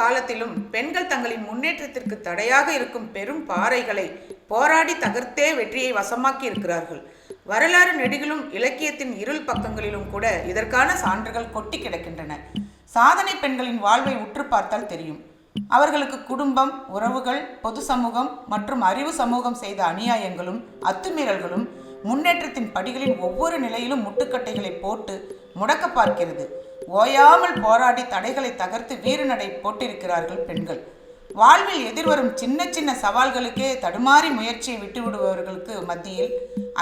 காலத்திலும் பெண்கள் தங்களின் முன்னேற்றத்திற்கு தடையாக இருக்கும் பெரும் பாறைகளை போராடி தகர்த்தே வெற்றியை வசமாக்கி இருக்கிறார்கள் வரலாறு நெடுகிலும் இலக்கியத்தின் இருள் பக்கங்களிலும் கூட இதற்கான சான்றுகள் கொட்டி கிடக்கின்றன. சாதனை பெண்களின் வாழ்வை உற்று பார்த்தால் தெரியும். அவர்களுக்கு குடும்பம் உறவுகள் பொது சமூகம் மற்றும் அறிவு சமூகம் செய்த அநியாயங்களும் அத்துமீறல்களும் முன்னேற்றத்தின் படிகளின் ஒவ்வொரு நிலையிலும் முட்டுக்கட்டைகளை போட்டு முடக்க பார்க்கிறது. ஓயாமல் போராடி தடைகளை தகர்த்து வீரநடை போட்டிருக்கிறார்கள் பெண்கள். வாழ்வில் எதிர்வரும் சின்ன சின்ன சவால்களுக்கே தடுமாறி முயற்சியை விட்டுவிடுபவர்களுக்கு மத்தியில்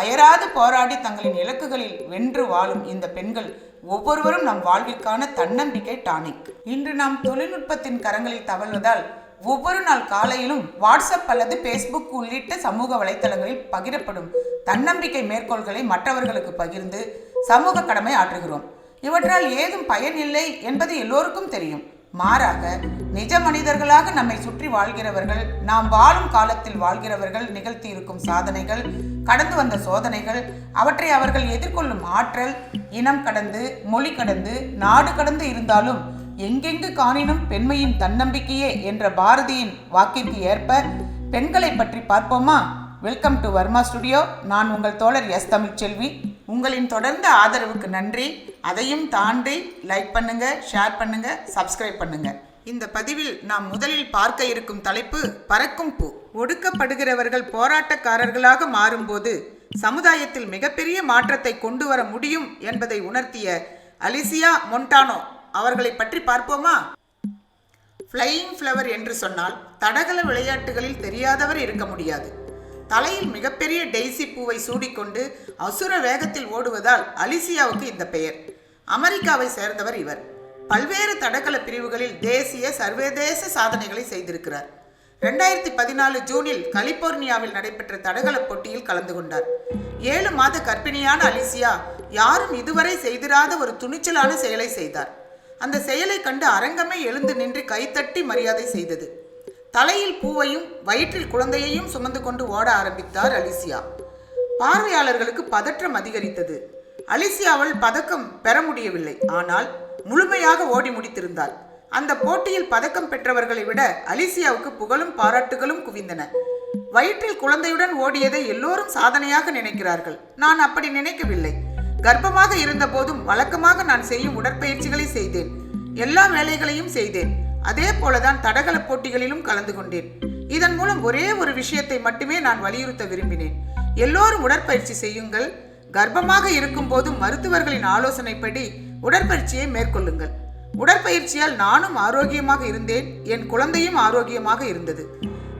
அயராது போராடி தங்களின் இலக்குகளில் வென்று வாழும் இந்த பெண்கள் ஒவ்வொருவரும் நம் வாழ்விற்கான தன்னம்பிக்கை டானிக். இன்று நாம் தொழில்நுட்பத்தின் கரங்களில் தவழ்வதால் ஒவ்வொரு நாள் காலையிலும் வாட்ஸ்அப் அல்லது ஃபேஸ்புக் உள்ளிட்ட சமூக வலைத்தளங்களில் பகிரப்படும் தன்னம்பிக்கை மேற்கோள்களை மற்றவர்களுக்கு பகிர்ந்து சமூக கடமை ஆற்றுகிறோம். இவற்றால் ஏதும் பயன் இல்லை என்பது எல்லோருக்கும் தெரியும். மாறாக நிஜ மனிதர்களாக நம்மை சுற்றி வாழ்கிறவர்கள் நாம் வாழும் காலத்தில் வாழ்கிறவர்கள் நிகழ்த்தி இருக்கும் சாதனைகள் கடந்து வந்த சோதனைகள் அவற்றை அவர்கள் எதிர்கொள்ளும் ஆற்றல் இனம் கடந்து மொழி கடந்து நாடு கடந்து இருந்தாலும் எங்கெங்கு காணினும் பெண்மையின் தன்னம்பிக்கையே என்ற பாரதியின் வாக்கிற்கு ஏற்ப பெண்களை பற்றி பார்ப்போமா? வெல்கம் டு வர்மா ஸ்டுடியோ நான் உங்கள் தோழர் எஸ் தமிழ்ச்செல்வி. உங்களின் தொடர்ந்த ஆதரவுக்கு நன்றி. அதையும் தாண்டி லைக் பண்ணுங்க ஷேர் பண்ணுங்க சப்ஸ்கிரைப் பண்ணுங்க. இந்த பதிவில் நாம் முதலில் பார்க்க இருக்கும் தலைப்பு பறக்கும் பூ. ஒடுக்கப்படுகிறவர்கள் போராட்டக்காரர்களாக மாறும்போது சமுதாயத்தில் மிகப்பெரிய மாற்றத்தை கொண்டு வர முடியும் என்பதை உணர்த்திய அலிசியா மொண்டானோ அவர்களை பற்றி பார்ப்போமா? ஃப்ளையிங் ஃப்ளவர் என்று சொன்னால் தடகள விளையாட்டுகளில் தெரியாதவர் இருக்க முடியாது. தலையில் மிகப்பெரிய டெய்சி பூவை சூடிக்கொண்டு அசுர வேகத்தில் ஓடுவதால் அலிசியாவுக்கு இந்த பெயர். அமெரிக்காவை சேர்ந்தவர் இவர். பல்வேறு தடகள பிரிவுகளில் தேசிய சர்வதேச சாதனைகளை செய்திருக்கிறார். ரெண்டாயிரத்தி பதினாலு ஜூனில் கலிபோர்னியாவில் நடைபெற்ற தடகள போட்டியில் கலந்து கொண்டார். ஏழு மாத கர்ப்பிணியான அலிசியா யாரும் இதுவரை செய்திராத ஒரு துணிச்சலான செயலை செய்தார். அந்த செயலை கண்டு அரங்கமே எழுந்து நின்று கைத்தட்டி மரியாதை செய்தது. தலையில் பூவையும் வயிற்றில் குழந்தையையும் சுமந்து கொண்டு ஓட ஆரம்பித்தார் அலிசியா. பார்வையாளர்களுக்கு பதற்றம் அதிகரித்தது. அலிசியாவால் பதக்கம் பெற முடியவில்லை. ஆனால் முழுமையாக ஓடி முடித்திருந்தார் அந்த போட்டியில் பதக்கம் பெற்றவர்களை விட அலிசியாவுக்கு புகழும் பாராட்டுகளும் குவிந்தன. வயிற்றில் குழந்தையுடன் ஓடியதை எல்லோரும் சாதனையாக நினைக்கிறார்கள். நான் அப்படி நினைக்கவில்லை. கர்ப்பமாக இருந்தபோதும் வழக்கமாக நான் செய்யும் உடற்பயிற்சிகளை செய்தேன். எல்லா வேலைகளையும் செய்தேன். அதே போலதான் தடகள போட்டிகளிலும் கலந்து கொண்டேன். இதன் மூலம் ஒரே ஒரு விஷயத்தை மட்டுமே நான் வலியுறுத்த விரும்பினேன். எல்லோரும் உடற்பயிற்சி செய்யுங்கள். கர்ப்பமாக இருக்கும் போதும் மருத்துவர்களின் ஆலோசனைப்படி உடற்பயிற்சியை மேற்கொள்ளுங்கள். உடற்பயிற்சியால் நானும் ஆரோக்கியமாக இருந்தேன். என் குழந்தையும் ஆரோக்கியமாக இருந்தது.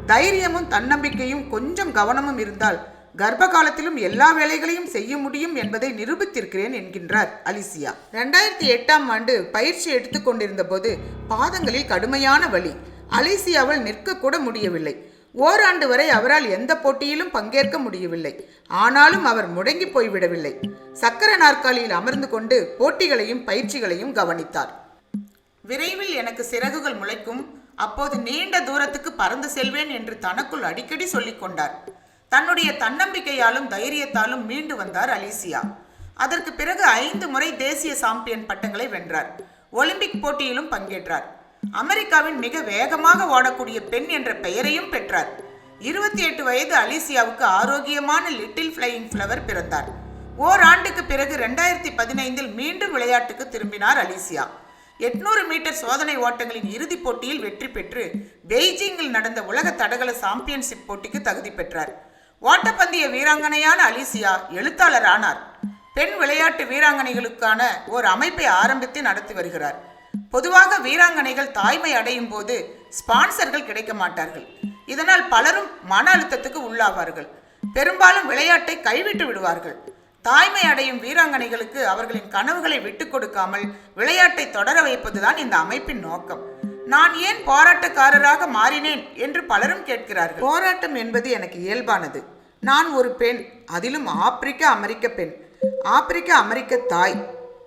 தைரியமும் தன்னம்பிக்கையும் கொஞ்சம் கவனமும் இருந்தால் கர்ப்ப காலத்திலும் எல்லா வேலைகளையும் செய்ய முடியும் என்பதை நிரூபித்திருக்கிறேன் என்கின்றார் அலிசியா. ரெண்டாயிரத்தி எட்டாம் ஆண்டு பயிற்சி எடுத்துக்கொண்டிருந்த போது பாதங்களில் கடுமையான வலி. அலிசியாவால் நிற்கக்கூட முடியவில்லை. ஓராண்டு வரை அவரால் எந்த போட்டியிலும் பங்கேற்க முடியவில்லை. ஆனாலும் அவர் முடங்கி போய்விடவில்லை. சக்கர நாற்காலியில் அமர்ந்து கொண்டு போட்டிகளையும் பயிற்சிகளையும் கவனித்தார். விரைவில் எனக்கு சிறகுகள் முளைக்கும். அப்போது நீண்ட தூரத்துக்கு பறந்து செல்வேன் என்று தனக்குள் அடிக்கடி சொல்லிக் கொண்டார். தன்னுடைய தன்னம்பிக்கையாலும் தைரியத்தாலும் மீண்டு வந்தார் அலிசியா. அதற்கு பிறகு ஐந்து முறை தேசிய சாம்பியன் பட்டங்களை வென்றார். ஒலிம்பிக் போட்டியிலும் பங்கேற்றார். அமெரிக்காவின் மிக வேகமாக ஓடக்கூடிய பெண் என்ற பெயரையும் பெற்றார். இருபத்தி எட்டு வயது அலிசியாவுக்கு ஆரோக்கியமான லிட்டில் ஃப்ளையிங் ஃப்ளவர் பிறந்தார். ஓராண்டுக்கு பிறகு ரெண்டாயிரத்தி பதினைந்தில் மீண்டும் விளையாட்டுக்கு திரும்பினார் அலிசியா. எட்நூறு மீட்டர் சோதனை ஓட்டங்களின் இறுதிப் போட்டியில் வெற்றி பெற்று பெய்ஜிங்கில் நடந்த உலக தடகள சாம்பியன்ஷிப் போட்டிக்கு தகுதி பெற்றார். ஓட்டப்பந்தய வீராங்கனையான அலிசியா எழுத்தாளர் ஆனார் பெண் விளையாட்டு வீராங்கனைகளுக்கான ஓர் அமைப்பை ஆரம்பித்து நடத்தி வருகிறார். பொதுவாக வீராங்கனைகள் தாய்மை அடையும் போது ஸ்பான்சர்கள் கிடைக்க மாட்டார்கள். இதனால் பலரும் மன அழுத்தத்துக்கு உள்ளாவார்கள். பெரும்பாலும் விளையாட்டை கைவிட்டு விடுவார்கள். தாய்மை அடையும் வீராங்கனைகளுக்கு அவர்களின் கனவுகளை விட்டுக் கொடுக்காமல் விளையாட்டை தொடர வைப்பதுதான் இந்த அமைப்பின் நோக்கம். நான் ஏன் போராட்டக்காரராக மாறினேன் என்று பலரும் கேட்கிறார்கள். போராட்டம் என்பது எனக்கு இயல்பானது. நான் ஒரு பெண் அதிலும் ஆப்பிரிக்க அமெரிக்க பெண். ஆப்பிரிக்க அமெரிக்க தாய்.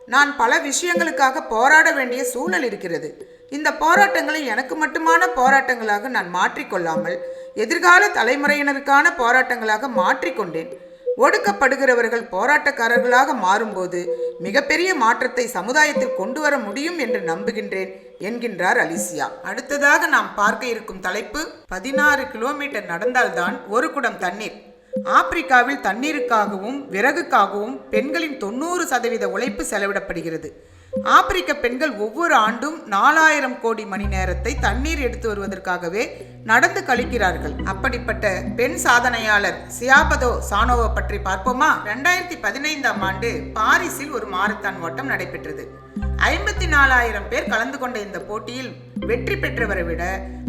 நான் பல விஷயங்களுக்காக போராட வேண்டிய சூழல் இருக்கிறது. இந்த போராட்டங்களை எனக்கு மட்டுமான போராட்டங்களாக நான் மாற்றிக்கொள்ளாமல் எதிர்கால தலைமுறையினருக்கான போராட்டங்களாக மாற்றிக்கொண்டேன். ஒடுக்கப்படுகிறவர்கள் போராட்டக்காரர்களாக மாறும்போது மிகப்பெரிய மாற்றத்தை சமுதாயத்தில் கொண்டு வர முடியும் என்று நம்புகின்றேன் என்கின்றார் அலிசியா. அடுத்ததாக நாம் பார்க்க இருக்கும் தலைப்பு பதினாறு கிலோமீட்டர் நடந்தால்தான் ஒரு குடம் தண்ணீர். ஆப்பிரிக்காவில் தண்ணீருக்காகவும் விறகுக்காகவும் பெண்களின் தொண்ணூறு சதவீத உழைப்பு செலவிடப்படுகிறது. ஆப்பிரிக்க பெண்கள் ஒவ்வொரு ஆண்டும் நாலாயிரம் கோடி மணி நேரத்தை தண்ணீர் எடுத்து வருவதற்காகவே நடந்து கழிக்கிறார்கள் அப்படிப்பட்ட பெண் சாதனையாளர் சியாபதோ சானோவை பற்றி பார்ப்போமா? ரெண்டாயிரத்தி பதினைந்தாம் ஆண்டு பாரிஸில் ஒரு மாரத்தான் ஓட்டம் நடைபெற்றது. ஐம்பத்தி நாலாயிரம் பேர் கலந்து கொண்ட இந்த போட்டியில் வெற்றி பெற்றவரை விட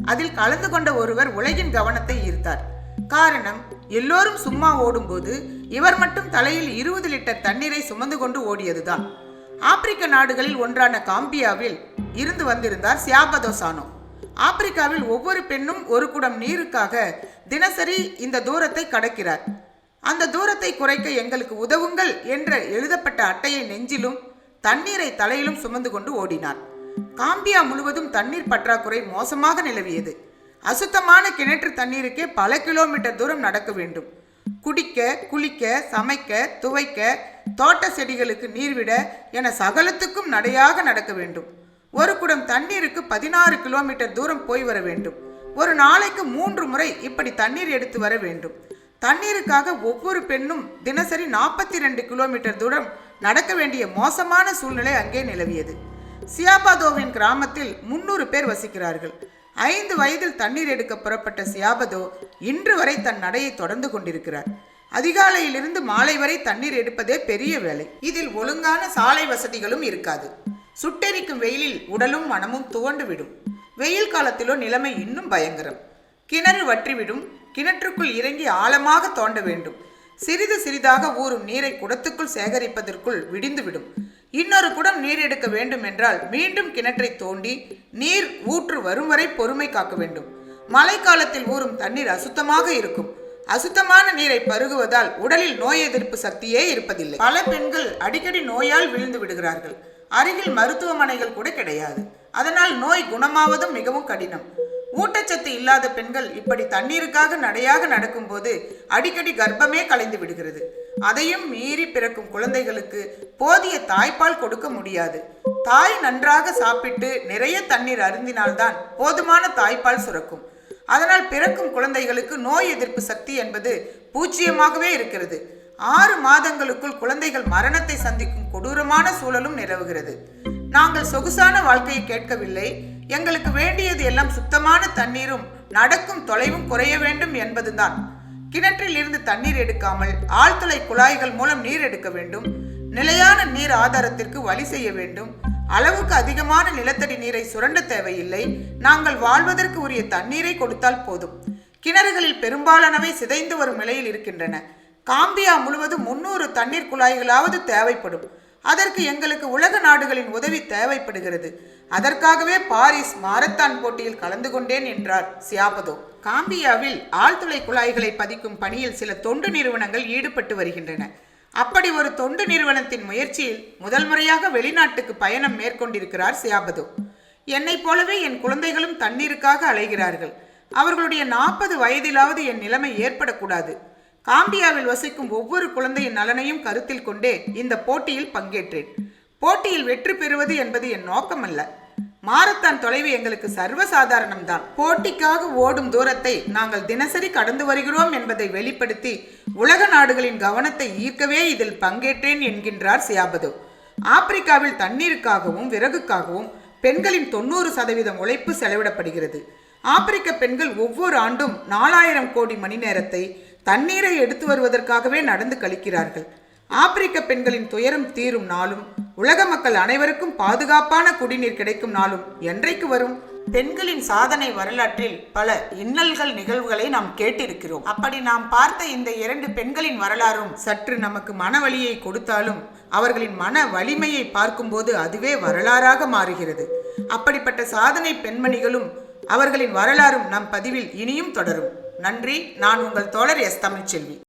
அதில் கலந்து கொண்ட ஒருவர் உலகின் கவனத்தை ஈர்த்தார். காரணம் எல்லோரும் சும்மா ஓடும்போது இவர் மட்டும் தலையில் இருபது லிட்டர் தண்ணீரை சுமந்து கொண்டு ஓடியதுதான். ஆப்பிரிக்க நாடுகளில் ஒன்றான காம்பியாவில் இருந்து வந்திருந்தார் சியாபதோ சானோ ஆப்பிரிக்காவில் ஒவ்வொரு பெண்ணும் ஒரு குடம் நீருக்காக தினசரி இந்த தூரத்தை கடக்கிறார். அந்த தூரத்தை குறைக்க எங்களுக்கு உதவுங்கள் என்ற எழுதப்பட்ட அட்டையை நெஞ்சிலும் தண்ணீரை தலையிலும் சுமந்து கொண்டு ஓடினார். காம்பியா முழுவதும் தண்ணீர் பற்றாக்குறை மோசமாக நிலவியது. அசுத்தமான கிணற்று தண்ணீருக்கே பல கிலோமீட்டர் தூரம் நடக்க வேண்டும். குடிக்க குளிக்க சமைக்க துவைக்க தோட்ட செடிகளுக்கு நீர்விட என சகலத்துக்கும் நடையாக நடக்க வேண்டும். ஒரு குடம் தண்ணீருக்கு பதினாறு கிலோமீட்டர் தூரம் போய் வர வேண்டும். ஒரு நாளைக்கு மூன்று முறை இப்படி தண்ணீர் எடுத்து வர வேண்டும். தண்ணீருக்காக ஒவ்வொரு பெண்ணும் தினசரி நாற்பத்தி ரெண்டு கிலோமீட்டர் தூரம் நடக்க வேண்டிய மோசமான சூழ்நிலை அங்கே நிலவியது. சியாபாதோவின் கிராமத்தில் முன்னூறு பேர் வசிக்கிறார்கள். ஐந்து வயதில் தண்ணீர் எடுக்க புறப்பட்ட சியாபதோ இன்று வரை தன் நடையை தொடர்ந்து கொண்டிருக்கிறார். அதிகாலையிலிருந்து மாலை வரை தண்ணீர் எடுப்பதே பெரிய வேலை. இதில் ஒழுங்கான சாலை வசதிகளும் இருக்காது. சுட்டெரிக்கும் வெயிலில் உடலும் மனமும் துவண்டு விடும் வெயில் காலத்திலோ நிலைமை இன்னும் பயங்கரம். கிணறு வற்றிவிடும். கிணற்றுக்குள் இறங்கி ஆழமாக தோண்ட வேண்டும். சிறிது சிறிதாக ஊறும் நீரை குடத்துக்குள் சேகரிப்பதற்குள் விடிந்துவிடும். இன்னொரு குடம் நீர் எடுக்க வேண்டும் என்றால் மீண்டும் கிணற்றை தோண்டி நீர் ஊற்று வரும் வரை பொறுமை காக்க வேண்டும். மழைக்காலத்தில் ஊறும் தண்ணீர் அசுத்தமாக இருக்கும். அசுத்தமான நீரை பருகுவதால் உடலில் நோய் எதிர்ப்பு சக்தியே இருப்பதில்லை. பல பெண்கள் அடிக்கடி நோயால் விழுந்து விடுகிறார்கள். அருகில் மருத்துவமனைகள் கூட கிடையாது. அதனால் நோய் குணமாவதும் மிகவும் கடினம். ஊட்டச்சத்து இல்லாத பெண்கள் இப்படி தண்ணீருக்காக நடையாக நடக்கும்போது அடிக்கடி கர்ப்பமே கலைந்து விடுகிறது. அதையும் மீறி பிறக்கும் குழந்தைகளுக்கு போதிய தாய்ப்பால் கொடுக்க முடியாது. தாய் நன்றாக சாப்பிட்டு நிறைய தண்ணீர் அருந்தினால்தான் போதுமான தாய்ப்பால் சுரக்கும். அதனால் பிறக்கும் குழந்தைகளுக்கு நோய் எதிர்ப்பு சக்தி என்பது பூஜ்ஜியமாகவே இருக்கிறது. ஆறு மாதங்களுக்குள் குழந்தைகள் மரணத்தை சந்திக்கும் கொடூரமான சூழலும் நிலவுகிறது. நாங்கள் சொகுசான வாழ்க்கையை கேட்கவில்லை. எங்களுக்கு வேண்டியது எல்லாம் சுத்தமான தண்ணீரும் நடக்கும் தொலைவும் குறைய வேண்டும் என்பதுதான். கிணற்றில் இருந்து தண்ணீர் எடுக்காமல் ஆழ்துளை குழாய்கள் மூலம் நீர் எடுக்க வேண்டும். நிலையான நீர் ஆதாரத்திற்கு வழி செய்ய வேண்டும். அளவுக்கு அதிகமான நிலத்தடி நீரை சுரண்ட தேவையில்லை. நாங்கள் வாழ்வதற்கு உரிய தண்ணீரை கொடுத்தால் போதும். கிணறுகளில் பெரும்பாலானவை சிதைந்து வரும் நிலையில் இருக்கின்றன. காம்பியா முழுவதும் முன்னூறு தண்ணீர் குழாய்களாவது தேவைப்படும். அதற்கு எங்களுக்கு உலக நாடுகளின் உதவி தேவைப்படுகிறது. அதற்காகவே பாரிஸ் மாரத்தான் போட்டியில் கலந்து கொண்டேன் என்றார் சியாபதோ. காம்பியாவில் ஆழ்துளை குழாய்களை பதிக்கும் பணியில் சில தொண்டு நிறுவனங்கள் ஈடுபட்டு வருகின்றன. அப்படி ஒரு தொண்டு நிறுவனத்தின் முயற்சியில் முதல் முறையாக வெளிநாட்டுக்கு பயணம் மேற்கொண்டிருக்கிறார் சியாபதோ. என்னைப் போலவே என் குழந்தைகளும் தண்ணீருக்காக அலைகிறார்கள். அவர்களுடைய நாற்பது வயதிலாவது என் நிலைமை ஏற்படக்கூடாது. காம்பியாவில் வசிக்கும் ஒவ்வொரு குழந்தையின் நலனையும் கருத்தில் கொண்டே இந்த போட்டியில் பங்கேற்றேன். போட்டியில் வெற்றி பெறுவது என்பது என் நோக்கமல்ல. மாரத்தான் தொலைவு எங்களுக்கு சர்வசாதாரணம்தான். போட்டிக்காக ஓடும் தூரத்தை நாங்கள் தினசரி கடந்து வருகிறோம் என்பதை வெளிப்படுத்தி உலக நாடுகளின் கவனத்தை ஈர்க்கவே இதில் பங்கேற்றேன் என்கின்றார் சியாபதோ. ஆப்பிரிக்காவில் தண்ணீருக்காகவும் விறகுக்காகவும் பெண்களின் தொண்ணூறு சதவீதம் உழைப்பு செலவிடப்படுகிறது. ஆப்பிரிக்க பெண்கள் ஒவ்வொரு ஆண்டும் நாலாயிரம் கோடி மணி நேரத்தை தண்ணீரை எடுத்து வருவதற்காகவே நடந்து கழிக்கிறார்கள் ஆப்பிரிக்க பெண்களின் துயரம் தீரும் நாளும் உலக மக்கள் அனைவருக்கும் பாதுகாப்பான குடிநீர் கிடைக்கும் நாளும் என்றைக்கு வரும்? பெண்களின் சாதனை வரலாற்றில் பல இன்னல்கள் நிகழ்வுகளை நாம் கேட்டிருக்கிறோம். அப்படி நாம் பார்த்த இந்த இரண்டு பெண்களின் வரலாறும் சற்று நமக்கு மனவழியை கொடுத்தாலும் அவர்களின் மன வலிமையை பார்க்கும்போது அதுவே வரலாறாக மாறுகிறது. அப்படிப்பட்ட சாதனை பெண்மணிகளும் அவர்களின் வரலாறும் நம் பதிவில் இனியும் தொடரும். நன்றி. நான் உங்கள் தோழர் எஸ். தமிழ்ச்செல்வி.